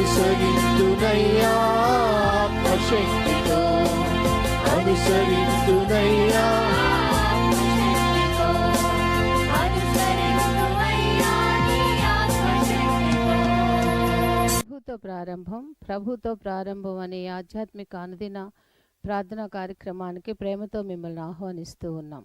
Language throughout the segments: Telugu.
అనుసరించునయ్యా శక్తితో అనుసరించునయ్యా. ప్రభుతో ప్రారంభం ప్రభుతో ప్రారంభం అనే ఆధ్యాత్మిక అనుదిన ప్రార్థనా కార్యక్రమానికి ప్రేమతో మిమ్మల్ని ఆహ్వానిస్తూ ఉన్నాం.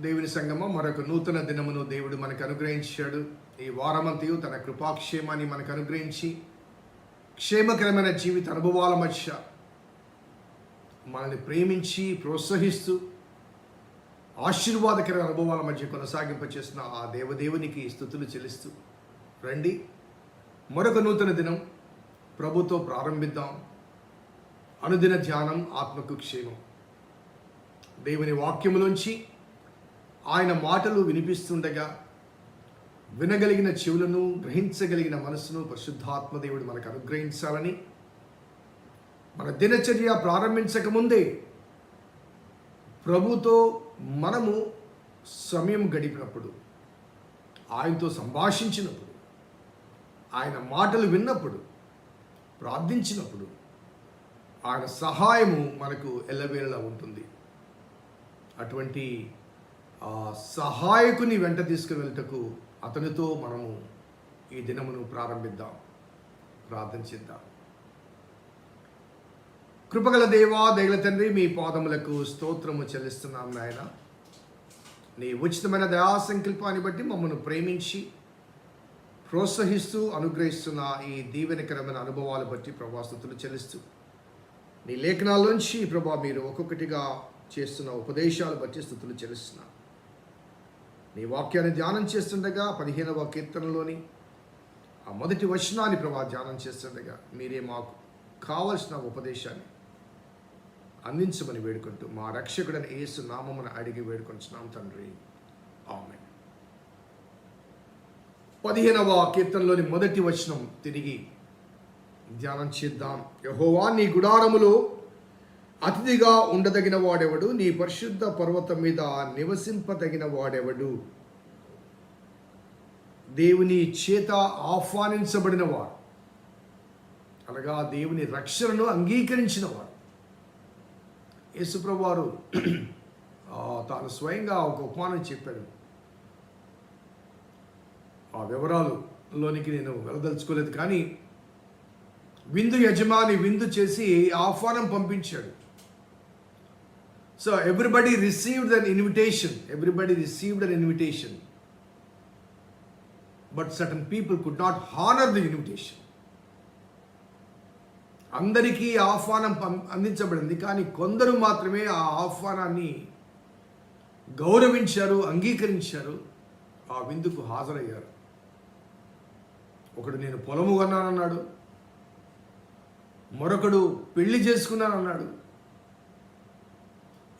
దేవుని సంగమం మరొక నూతన దినమును దేవుడు మనకు అనుగ్రహించాడు. ఈ వారమంతయు తన కృపాక్షేమాన్ని మనకు అనుగ్రహించి క్షేమకరమైన జీవిత అనుభవాల మధ్య మనల్ని ప్రేమించి ప్రోత్సహిస్తూ ఆశీర్వాదకరమైన అనుభవాల మధ్య కొనసాగింపచేసిన ఆ దేవదేవునికి స్థుతులు చెల్లిస్తూ రండి. మరొక నూతన దినం ప్రభుతో ప్రారంభిద్దాం. అనుదిన ధ్యానం ఆత్మకు క్షేమం. దేవుని వాక్యములోంచి ఆయన మాటలు వినిపిస్తుండగా వినగలిగిన చెవులను గ్రహించగలిగిన మనసును పరిశుద్ధాత్మదేవుడు మనకు అనుగ్రహించాలని మన దినచర్య ప్రారంభించక ముందే ప్రభుతో మనము సమయం గడిపినప్పుడు ఆయనతో సంభాషించినప్పుడు ఆయన మాటలు విన్నప్పుడు ప్రార్థించినప్పుడు ఆయన సహాయము మనకు ఎల్లవేళలా ఉంటుంది. అటువంటి సహాయకుని వెంట తీసుకువెళ్ళటకు అతనితో మనము ఈ దినమును ప్రారంభిద్దాం. ప్రార్థన చేద్దాం. కృపగల దేవా దైల తండ్రి మీ పాదములకు స్తోత్రము చెల్లిస్తున్నాం నాయన. నీ ఉచితమైన దయా సంకల్పాన్ని బట్టి మమ్మల్ని ప్రేమించి ప్రోత్సహిస్తూ అనుగ్రహిస్తున్న ఈ దీవెనకరమైన అనుభవాలు బట్టి ప్రభాస్తుతులు చెల్లిస్తూ నీ లేఖనాల్లోంచి ప్రభా మీరు ఒక్కొక్కటిగా చేస్తున్న ఉపదేశాలు బట్టి స్థుతులు చెల్లిస్తున్నా. నీ వాక్యాన్ని ధ్యానం చేస్తుండగా పదిహేనవ కీర్తనలోని ఆ మొదటి వచనాన్ని ప్రభా ధ్యానం చేస్తుండగా మీరే మాకు కావలసిన ఉపదేశాన్ని అందించమని వేడుకుంటూ మా రక్షకుడని ఏసు నామమున అడిగి వేడుకొంచున్నాం తండ్రి. ఆమె పదిహేనవ కీర్తనలోని మొదటి వచనం తిరిగి ధ్యానం చేద్దాం. యహోవా నీ గుడారములో అతిథిగా ఉండదగిన వాడెవడు? నీ పరిశుద్ధ పర్వతం మీద నివసింపదగిన వాడెవడు? దేవుని చేత ఆహ్వానించబడినవాడు. అనగా దేవుని రక్షణను అంగీకరించినవాడు. యేసుప్రభు వారు తాను స్వయంగా ఒక ఉపమానం చెప్పాడు. ఆ వివరాలులోనికి నేను వెళ్ళదలుచుకోలేదు కానీ విందు యజమాని విందు చేసి ఆహ్వానం పంపించాడు. So everybody received an invitation everybody received an invitation but certain people could not honour the invitation అందరికీ ఆహ్వానం పం- అందించబడింది. కానీ కొందరు మాత్రమే ఆ ఆహ్వానాన్ని గౌరవించారు అంగీకరించారు. ఆ విందుకు హాజరయ్యారు. ఒకడు నేను పొలము కొన్నానన్నాడు. మరొకడు పెళ్ళి చేసుకున్నానన్నాడు.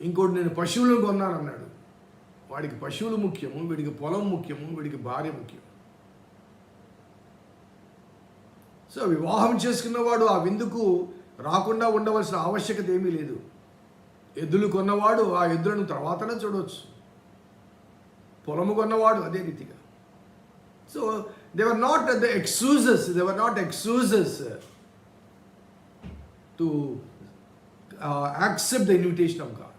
ఇంకోటి నేను పశువులను కొన్నానన్నాడు. వాడికి పశువులు ముఖ్యము వీడికి పొలం ముఖ్యము వీడికి భార్య ముఖ్యం సో వివాహం చేసుకున్నవాడు ఆ విందుకు రాకుండా ఉండవలసిన ఆవశ్యకత ఏమీ లేదు. ఎద్దులు కొన్నవాడు ఆ ఎద్దులను తర్వాతనే చూడవచ్చు. పొలము కొన్నవాడు అదే రీతిగా so they're not the excuses they're not excuses to accept the invitation of God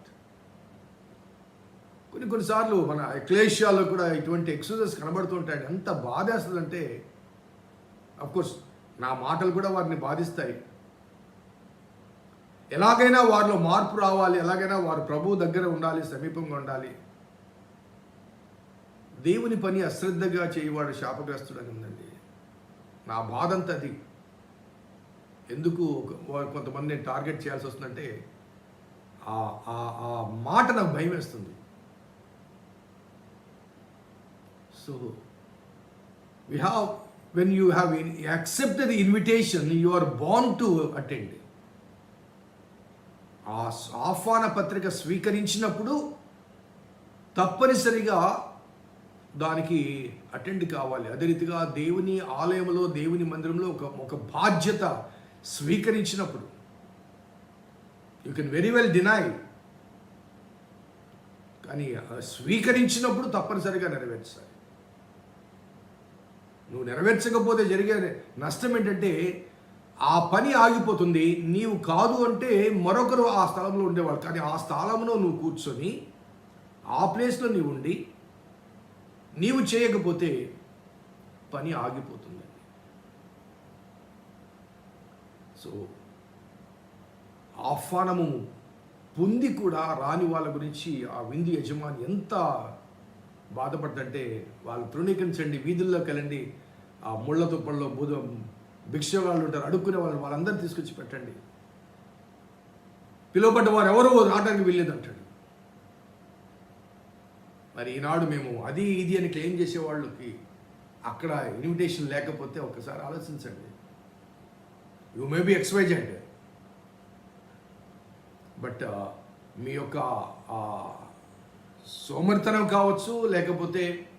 కొన్ని కొన్నిసార్లు మన క్లేషియాల్లో కూడా ఇటువంటి ఎక్సర్సైజ్ కనబడుతుంటాయి. ఎంత బాధేస్తుందంటే కోర్స్ నా మాటలు కూడా వారిని బాధిస్తాయి. ఎలాగైనా వారిలో మార్పు రావాలి ఎలాగైనా వారు ప్రభువు దగ్గర ఉండాలి సమీపంగా ఉండాలి. దేవుని పని అశ్రద్ధగా చేయవాడు శాపగ్రస్తుడని ఉందండి. నా బాధ అంతా అది. ఎందుకు కొంతమంది నేను టార్గెట్ చేయాల్సి వస్తుందంటే ఆ ఆ- ఆ మాట నాకు భయం వేస్తుంది so we have when you have in, accepted the invitation you are born to attend. ఆ ఆహ్వాన పత్రిక స్వీకరించినప్పుడు తప్పనిసరిగా దానికి అటెండ్ కావాలి. అదే రీతిగా దేవుని ఆలయంలో దేవుని మందిరంలో ఒక ఒక బాధ్యత స్వీకరించినప్పుడు you can very well deny కానీ స్వీకరించినప్పుడు తప్పనిసరిగా నెరవేర్చాలి. నువ్వు నెరవేర్చకపోతే జరిగే నష్టం ఏంటంటే ఆ పని ఆగిపోతుంది. నీవు కాదు అంటే మరొకరు ఆ స్థలంలో ఉండేవాడు కానీ ఆ స్థలంలో నువ్వు కూర్చొని ఆ ప్లేస్లో నీవు ఉండి నీవు చేయకపోతే పని ఆగిపోతుంది. సో ఆహ్వానము పొంది కూడా రాని వాళ్ళ గురించి ఆ విందు యజమాని ఎంత బాధపడ్డంటే వాళ్ళు తృణీకరించండి వీధుల్లోకి వెళ్ళండి ఆ ముళ్ళ తుప్పల్లో బూద భిక్ష వాళ్ళు ఉంటారు అడుక్కునే వాళ్ళు వాళ్ళందరూ తీసుకొచ్చి పెట్టండి. పిలువబడ్డ వారు ఎవరు రావడానికి వెళ్ళేది అంటాడు. మరి ఈనాడు మేము అది ఇది అని క్లెయిమ్ చేసే వాళ్ళకి అక్కడ ఇన్విటేషన్ లేకపోతే ఒకసారి ఆలోచించండి. You may be excused but మీ యొక్క సోమరితనం కావచ్చు లేకపోతే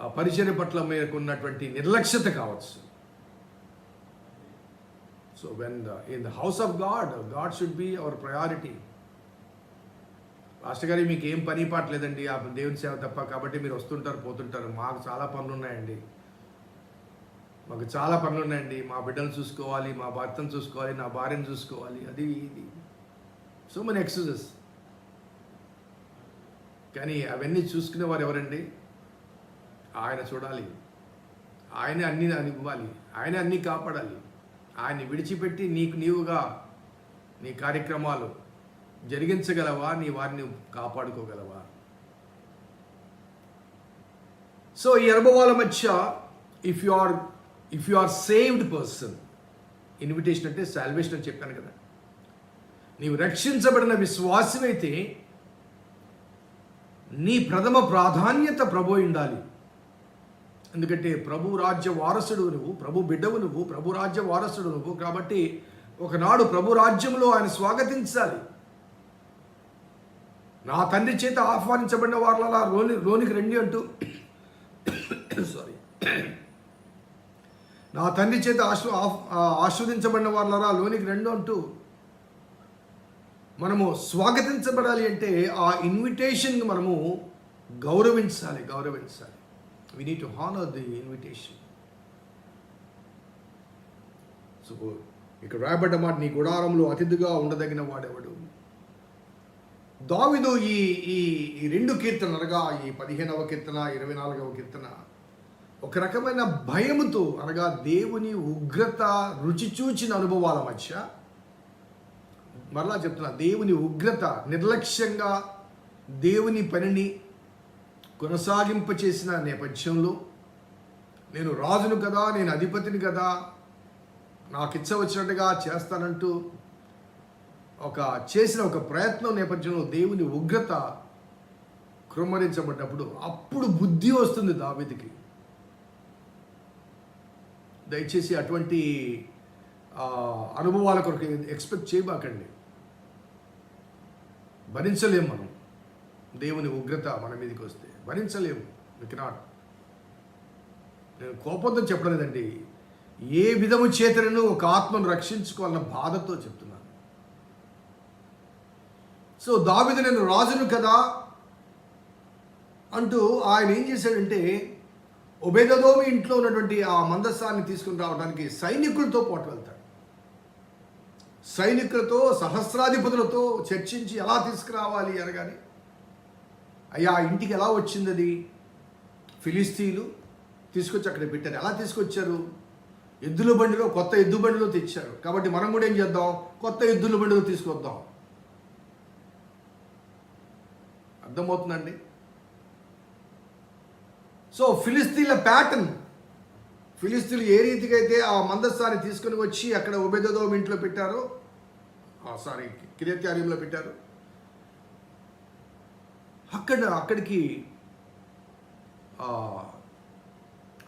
ఆ పరిచర్య పట్ల మీకు ఉన్నటువంటి నిర్లక్ష్యత కావచ్చు. So when the in the house of God God should be our priority pastor గారి మీకు ఏం పని పాటలేదండి ఆ దేవుని సేవ తప్ప కాబట్టి మీరు వస్తుంటారు పోతుంటారు. మాకు చాలా పనులు ఉన్నాయండి. మాకు చాలా పనులు ఉన్నాయండి. మా బిడ్డను చూసుకోవాలి మా భర్తను చూసుకోవాలి నా భార్యను చూసుకోవాలి. అది ఇది. సో మెనీ ఎక్సర్సైజ్ కానీ అవన్నీ చూసుకునే వారు ఎవరండి? ఆయన చూడాలి. ఆయనే అన్ని ఇవ్వాలి. ఆయనే అన్నీ కాపాడాలి. ఆయన్ని విడిచిపెట్టి నీకు నీవుగా నీ కార్యక్రమాలు జరిగించగలవా? నీ వారిని కాపాడుకోగలవా? సో ఈ అనుభవాల మధ్య if you are if you are saved person invitation అంటే సాల్వేషన్ అని చెప్పాను కదా. నీవు రక్షించబడిన విశ్వాసమైతే నీ ప్రథమ ప్రాధాన్యత ప్రభు ఉండాలి. ఎందుకంటే ప్రభు రాజ్య వారసుడు నువ్వు ప్రభు బిడ్డవు నువ్వు ప్రభు రాజ్య వారసుడు నువ్వు కాబట్టి ఒకనాడు ప్రభు రాజ్యంలో ఆయన స్వాగతించాలి. నా తండ్రి చేత ఆహ్వానించబడిన వాళ్ళ లోని లోనికి రండి అంటూ సారీ నా తండ్రి చేత ఆశ్వ ఆహ్- ఆస్వాదించబడిన వాళ్ళరా లోనికి రెండు అంటూ మనము స్వాగతించబడాలి అంటే ఆ ఇన్విటేషన్ మనము గౌరవించాలి గౌరవించాలి. We need to honour the invitation so ఇక్కడ రాయబడ్డ మాట నీ గుడారంలో అతిథిగా ఉండదగిన వాడెవడు? దావిదు ఈ ఈ ఈ రెండు కీర్తన అనగా ఈ పదిహేనవ కీర్తన ఇరవై నాలుగవ కీర్తన ఒక రకమైన భయముతో అనగా దేవుని ఉగ్రత రుచి చూచిన అనుభవాల మధ్య మరలా చెప్తున్నా దేవుని ఉగ్రత నిర్లక్ష్యంగా దేవుని పనిని కొనసాగింప చేసిన నేపథ్యంలో నేను రాజును కదా నేను అధిపతిని కదా నాకు ఇచ్చ వచ్చినట్టుగా చేస్తానంటూ ఒక చేసిన ఒక ప్రయత్నం నేపథ్యంలో దేవుని ఉగ్రత కృమ్మరించబడ్డప్పుడు అప్పుడు బుద్ధి వస్తుంది దావిదికి. దయచేసి అటువంటి అనుభవాల కొరకు ఎక్స్పెక్ట్ చేయబాకండి. భరించలేము మనం. దేవుని ఉగ్రత మన మీదకి వస్తే భరించలేము. విక్ కెనాట్ నేను కోపంతో చెప్పడం లేదండి ఏ విధము చేతనను ఒక ఆత్మను రక్షించుకోవాలన్న బాధతో చెప్తున్నాను. సో దావిదు నేను రాజును కదా అంటూ ఆయన ఏం చేశాడంటే ఒబేదోమి ఇంట్లో ఉన్నటువంటి ఆ మందస్సాన్ని తీసుకుని రావడానికి సైనికులతో పాటు వెళ్తాడు. సైనికులతో సహస్రాధిపతులతో చర్చించి ఎలా తీసుకురావాలి అనగానే అయ్యా ఇంటికి ఎలా వచ్చింది అది ఫిలిస్తీన్లు తీసుకొచ్చి అక్కడ పెట్టారు. ఎలా తీసుకొచ్చారు? ఎద్దుల బండిలో కొత్త ఎద్దు బండిలో తెచ్చారు. కాబట్టి మనం కూడా ఏం చేద్దాం? కొత్త ఎద్దుల బండిలో తీసుకొద్దాం. అర్థమవుతుందండి? సో ఫిలిస్తీన్ల ప్యాటర్న్ ఫిలిస్తీన్లు ఏ రీతిగా అయితే ఆ మందస్థాన్ని తీసుకుని వచ్చి అక్కడ ఉబేదోం ఇంట్లో పెట్టారో సారీ కిరియత్యార్యంలో పెట్టారు. అక్కడ అక్కడికి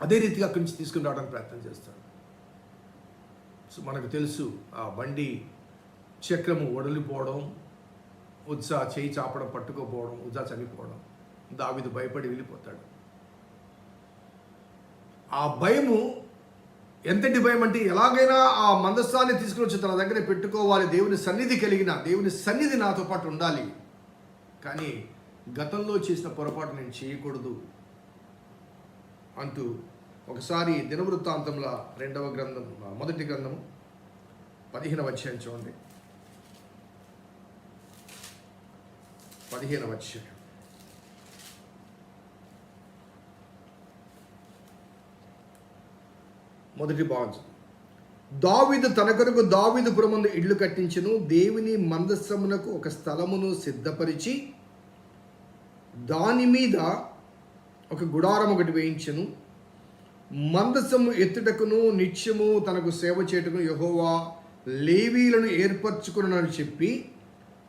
అదే రీతిగా అక్కడి నుంచి తీసుకుని రావడానికి ప్రయత్నం చేస్తారు. సో మనకు తెలుసు ఆ బండి చక్రము వడలిపోవడం ఉత్సా చేయి చాపడం పట్టుకోపోవడం ఉత్సా చనిపోవడం దావిదు భయపడి వెళ్ళిపోతాడు. ఆ భయము ఎంతటి భయం అంటే ఎలాగైనా ఆ మందస్థాన్ని తీసుకుని వచ్చి తన దగ్గర పెట్టుకోవాలి. దేవుని సన్నిధి కలిగిన దేవుని సన్నిధి నాతో పాటు ఉండాలి. కానీ గతంలో చేసిన పొరపాటు నేను చేయకూడదు అంటూ ఒకసారి దినవృత్తాంతంలో రెండవ గ్రంథం మొదటి గ్రంథము పదిహేనవ అధ్యాయం చూడండి. పదిహేనవ అధ్యాయం. మొదటి భాగం దావిదు తన కొరకు దావీదు పురమందు ఇల్లు కట్టించును. దేవుని మందస్సమునకు ఒక స్థలమును సిద్ధపరిచి దాని మీద ఒక గుడారం ఒకటి వేయించెను. మందసము ఎత్తుటకును నిత్యము తనకు సేవ చేయుటకు యహోవా లేవీలను ఏర్పరచుకున్నానని చెప్పి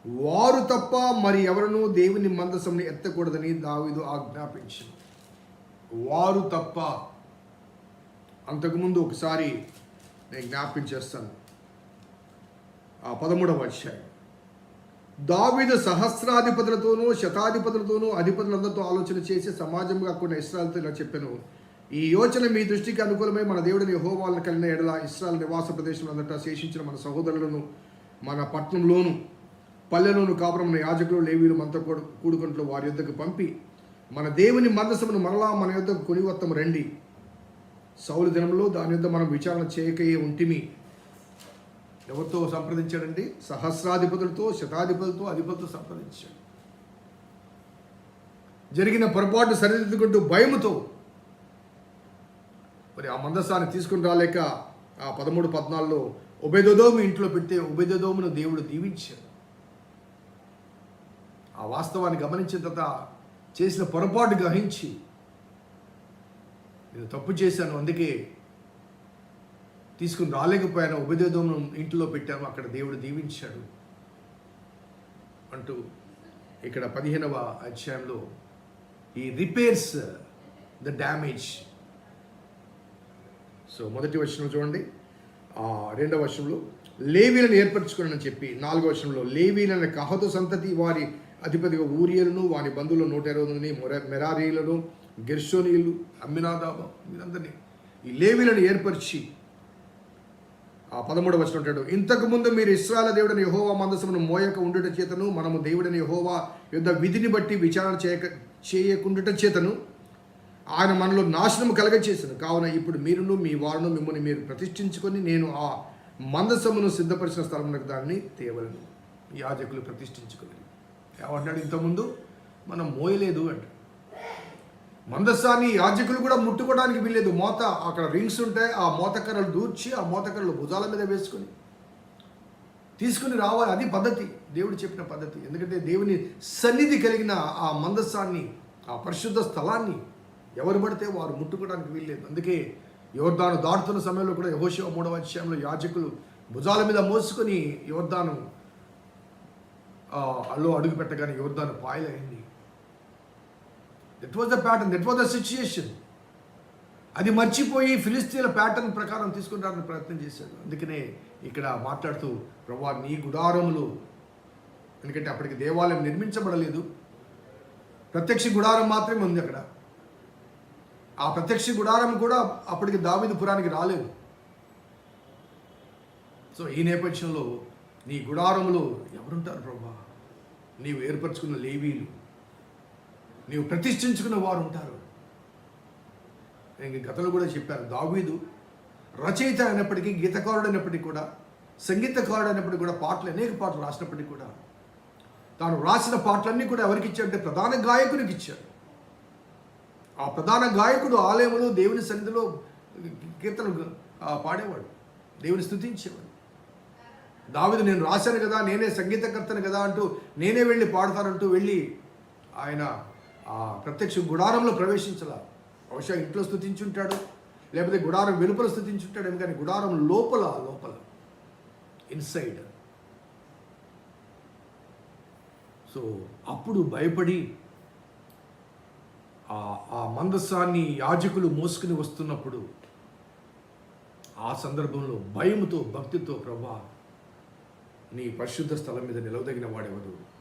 వారు తప్ప మరి ఎవరనూ దేవుని మందసమును ఎత్తకూడదని దావీదు ఆజ్ఞాపించను. వారు తప్ప అంతకుముందు ఒకసారి నేను జ్ఞాపకం చేస్తాను. ఆ పదమూడవ అధ్యాయం. దావిద సహస్రాధిపతులతోనూ శతాధిపతులతోనూ అధిపతులందరితో ఆలోచన చేసి సమాజంగా కొన్ని ఇస్రాయల్తో ఇలా చెప్పాను. ఈ యోచన మీ దృష్టికి అనుకూలమై మన దేవుడిని యెహోవాలను కలిగిన ఎడల ఇస్రాయల్ నివాస ప్రదేశంలో అంతటా శేషించిన మన సహోదరులను మన పట్టణంలోను పల్లెలోను కాపురమైన యాజకులు లేవీలు మనతో కూడు కూడుకుంటూ వారి యొద్దకు పంపి మన దేవుని మందసమును మరలా మన యొద్దకు కొనివత్తము రండి. సౌలు దినంలో దాని యొద్ద మనం విచారణ చేయకయే ఉంటిమి. ఎవరితో సంప్రదించాడండి? సహస్రాధిపతులతో శతాధిపతులతో అధిపతులతో సంప్రదించాడు. జరిగిన పొరపాటు సరిదిద్దుకుంటూ భయముతో మరి ఆ మందస్సాన్ని తీసుకుని రాలేక ఆ పదమూడు పద్నాలుగులో ఉబేదోదోము ఇంట్లో పెడితే ఉబేదోదోమును దేవుడు దీవించాడు. ఆ వాస్తవాన్ని గమనించిన తర్వాత చేసిన పొరపాటు గ్రహించి నేను తప్పు చేశాను అందుకే తీసుకుని రాలేకపోయాను ఉపదేదోమును ఇంటిలో పెట్టాము అక్కడ దేవుడు దీవించాడు అంటూ ఇక్కడ పదిహేనవ అధ్యాయంలో ఈ రిపేర్స్ ద డ్యామేజ్ సో మొదటి వచనం చూడండి. రెండవ వచనంలో లేవీలను ఏర్పరచుకున్నానని చెప్పి నాలుగో వచనంలో లేవీలను కహతు సంతతి వారి అధిపతిగా ఊరియలను వారి బంధువులు నూట ఇరవై మొర- మెరారీలను గెర్షోనీయులు అమ్మినాదాబ వీరందరినీ ఈ లేవీలను ఏర్పరిచి ఆ పదమూడవ వచనం అంటాడు. ఇంతకు ముందు మీరు ఇస్రాయల దేవుడని యహోవా మందసమును మోయక ఉండుట చేతను మనము దేవుడని యహోవా యుద్ధ విధిని బట్టి విచారణ చేయక చేయకుండుట చేతను ఆయన మనలో నాశనం కలగచేసాను. కావున ఇప్పుడు మీరును మీ వారును మిమ్మల్ని మీరు ప్రతిష్ఠించుకొని నేను ఆ మందసమును సిద్ధపరిచిన స్థలమునకు దాన్ని తేవలను యాజకులు ప్రతిష్ఠించుకోలేదు ఏమంటాడు ఇంతకుముందు మనం మోయలేదు అంటాడు. మందస్సాన్ని యాజకులు కూడా ముట్టుకోవడానికి వీల్లేదు. మోత అక్కడ రింగ్స్ ఉంటాయి ఆ మోతకర్రలు దూర్చి ఆ మోతకర్రలు భుజాల మీద వేసుకొని తీసుకుని రావాలి. అది పద్ధతి. దేవుడు చెప్పిన పద్ధతి. ఎందుకంటే దేవుని సన్నిధి కలిగిన ఆ మందస్సాన్ని ఆ పరిశుద్ధ స్థలాన్ని ఎవరు పడితే వారు ముట్టుకోవడానికి వీల్లేదు. అందుకే యువర్ధాను దాటుతున్న సమయంలో కూడా యహోశివ మూడవ అధ్యాయంలో యాజకులు భుజాల మీద మోసుకొని యువర్ధాను అల్లో అడుగు పెట్టగానే యువర్ధాను పాయలైంది. That was the pattern that was the situation అది మర్చిపోయి ఫిలిస్తీన్ల ప్యాటర్న్ ప్రకారం తీసుకుంటారని ప్రయత్నం చేశాడు. అందుకనే ఇక్కడ మాట్లాడుతూ ప్రభా నీ గుడారములు ఎందుకంటే అప్పటికి దేవాలయం నిర్మించబడలేదు. ప్రత్యక్ష గుడారం మాత్రమే ఉంది అక్కడ. ఆ ప్రత్యక్ష గుడారం కూడా అప్పటికి దావిదు పురానికి రాలేదు. సో ఈ నేపథ్యంలో నీ గుడారంలో ఎవరుంటారు ప్రభా? నీవు ఏర్పరచుకున్న లేవీలు. నీవు ప్రతిష్ఠించుకున్న వారు ఉంటారు. నేను గతంలో కూడా చెప్పాను దావీదు రచయిత అయినప్పటికీ గీతకారుడు అయినప్పటికీ కూడా సంగీతకారుడు అయినప్పటికీ కూడా పాటలు అనేక పాటలు రాసినప్పటికీ కూడా తాను రాసిన పాటలన్నీ కూడా ఎవరికి ఇచ్చాడంటే ప్రధాన గాయకునికి ఇచ్చాడు. ఆ ప్రధాన గాయకుడు ఆలయంలో దేవుని సన్నిధిలో కీర్తనలు పాడేవాడు దేవుని స్థుతించేవాడు దావిదు నేను రాశాను కదా నేనే సంగీతకర్తను కదా అంటూ నేనే వెళ్ళి పాడతానంటూ వెళ్ళి ఆయన ఆ ప్రత్యక్ష గుడారంలో ప్రవేశించాల. బహుశా ఇంట్లో స్థుతించుంటాడు లేకపోతే గుడారం వెలుపల స్థుతించుంటాడు కానీ గుడారం లోపల లోపల. ఇన్సైడ్. సో అప్పుడు భయపడి ఆ మందస్సాన్ని యాజకులు మోసుకుని వస్తున్నప్పుడు ఆ సందర్భంలో భయముతో భక్తితో ప్రభా నీ పరిశుద్ధ స్థలం మీద నిలవదగిన వాడెవడు?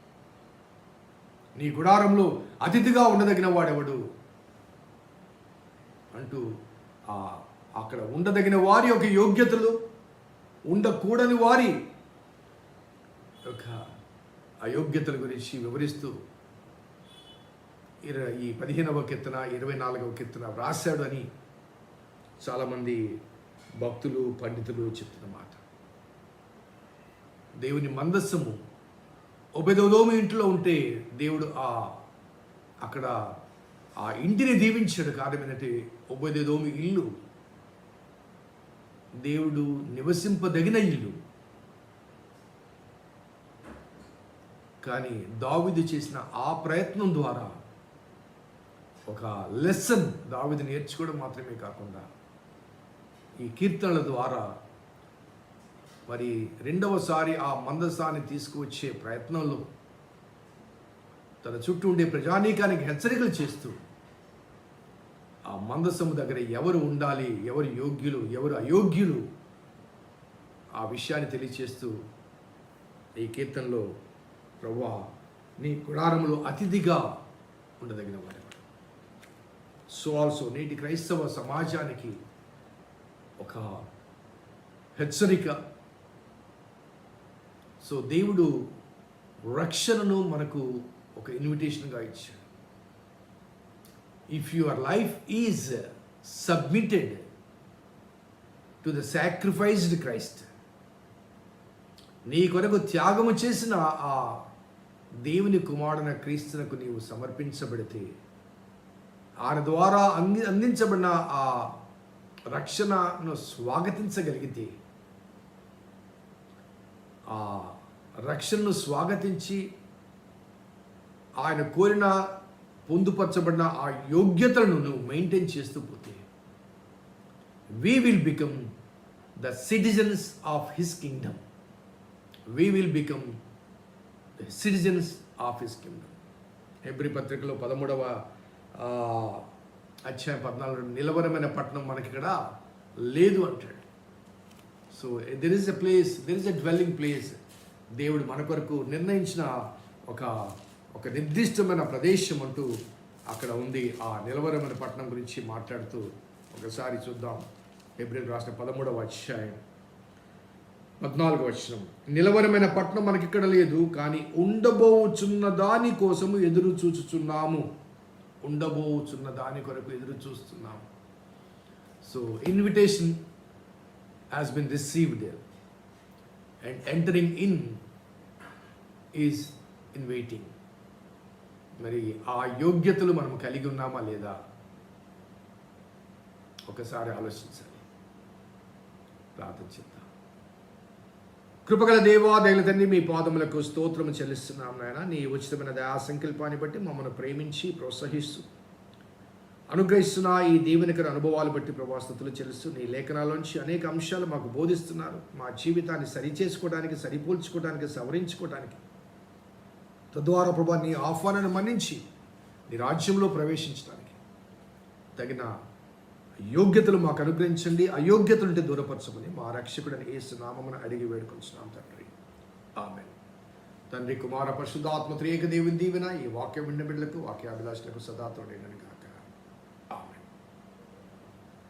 నీ గుడారంలో అతిథిగా ఉండదగిన వాడెవడు? అంటూ ఆ అక్కడ ఉండదగిన వారి యొక్క యోగ్యతలు ఉండకూడని వారి యొక్క అయోగ్యతల గురించి వివరిస్తూ ఇరవై ఈ పదిహేనవ కీర్తన ఇరవై నాలుగవ కీర్తన వ్రాశాడు అని చాలామంది భక్తులు పండితులు చెప్తున్న మాట. దేవుని మందస్సము ఒబెదోదోమి ఇంట్లో ఉంటే దేవుడు ఆ అక్కడ ఆ ఇంటిని దీవించాడు. కారణం ఏంటంటే ఒబెదోమి ఇల్లు. దేవుడు నివసింపదగిన ఇల్లు. కానీ దావిదు చేసిన ఆ ప్రయత్నం ద్వారా ఒక లెసన్ దావిది నేర్చుకోవడం మాత్రమే కాకుండా ఈ కీర్తనల ద్వారా మరి రెండవసారి ఆ మందసాన్ని తీసుకువచ్చే ప్రయత్నంలో తన చుట్టూ ఉండే ప్రజానీకానికి హెచ్చరికలు చేస్తూ ఆ మందసము దగ్గర ఎవరు ఉండాలి ఎవరు యోగ్యులు ఎవరు అయోగ్యులు ఆ విషయాన్ని తెలియచేస్తూ ఈ కీర్తనలో ప్రభా నీ గుడారంలో అతిథిగా ఉండదగిన వాడు. సో ఆల్సో నేటి క్రైస్తవ సమాజానికి ఒక హెచ్చరిక సో దేవుడు రక్షణను మనకు ఒక ఇన్విటేషన్గా ఇచ్చాడు. If your life is submitted to the sacrificed Christ నీ కొరకు త్యాగము చేసిన ఆ దేవుని కుమారుడైన క్రీస్తునకు నీవు సమర్పించబడితే ఆయన ద్వారా అంది అందించబడిన ఆ రక్షణను స్వాగతించగలిగితే ఆ రక్షణను స్వాగతించి ఆయన కోరిన పొందుపరచబడిన ఆ యోగ్యతలను నువ్వు మెయింటైన్ చేస్తూ పోతే we will become the citizens of his kingdom we will become the citizens of his kingdom ఎబ్రి పత్రికలో పదమూడవ అధ్యాయం పద్నాలుగు నిలవరమైన పట్టణం మనకిక్కడ లేదు అంటాడు. So there is a place there is a dwelling place దేవుడు మన కొరకు నిర్ణయించిన ఒక ఒక నిర్దిష్టమైన ప్రదేశం అంటూ అక్కడ ఉంది. ఆ నిలవరమైన పట్టణం గురించి మాట్లాడుతూ ఒకసారి చూద్దాం. ఏప్రిల్ రాసిన పదమూడవ అధ్యాయం పద్నాలుగు వచనం. నిలవరమైన పట్టణం మనకి ఇక్కడ లేదు కానీ ఉండబోచున్న దాని కోసము ఎదురు చూచుచున్నాము. ఉండబోచున్న దాని కొరకు ఎదురు చూస్తున్నాము. So invitation has been received and entering in is in waiting మరి ఆ యోగ్యతలు మనం కలిగి ఉన్నామా లేదా? ఒకసారి ఆలోచించాలి. ప్రార్థన చేద్దాం. కృపగల దేవా దయల తండ్రి మీ పాదములకు స్తోత్రము చెల్లిస్తున్నాం నాయన. నీ ఉచితమైన దయా సంకల్పాన్ని బట్టి మమ్మల్ని ప్రేమించి ప్రోత్సహిస్తూ అనుగ్రహిస్తున్న ఈ దీవెనకర అనుభవాలు బట్టి ప్రభాస్తుతులు తెలుసు నీ లేఖనాలోంచి అనేక అంశాలు మాకు బోధిస్తున్నారు. మా జీవితాన్ని సరిచేసుకోవడానికి సరిపోల్చుకోవడానికి సవరించుకోవడానికి. తద్వారా ప్రభా నీ ఆహ్వానాన్ని మన్నించి నీ రాజ్యంలో ప్రవేశించడానికి తగిన యోగ్యతలు మాకు అనుగ్రహించండి. అయోగ్యతలుంటే దూరపరచమని మా రక్షకుడని ఏసు నామమును అడిగి వేడుకొంచున్నాం తండ్రి. ఆమె తండ్రి కుమార పరిశుద్ధాత్మ త్రేక దేవుని దీవెన ఈ వాక్యం విన్న బిడ్డలకు వాక్యాభిలాషులకు సదా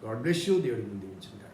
కాక ఆమె గాడ్ బ్లెస్ యూ దేవుడిని దీవించండి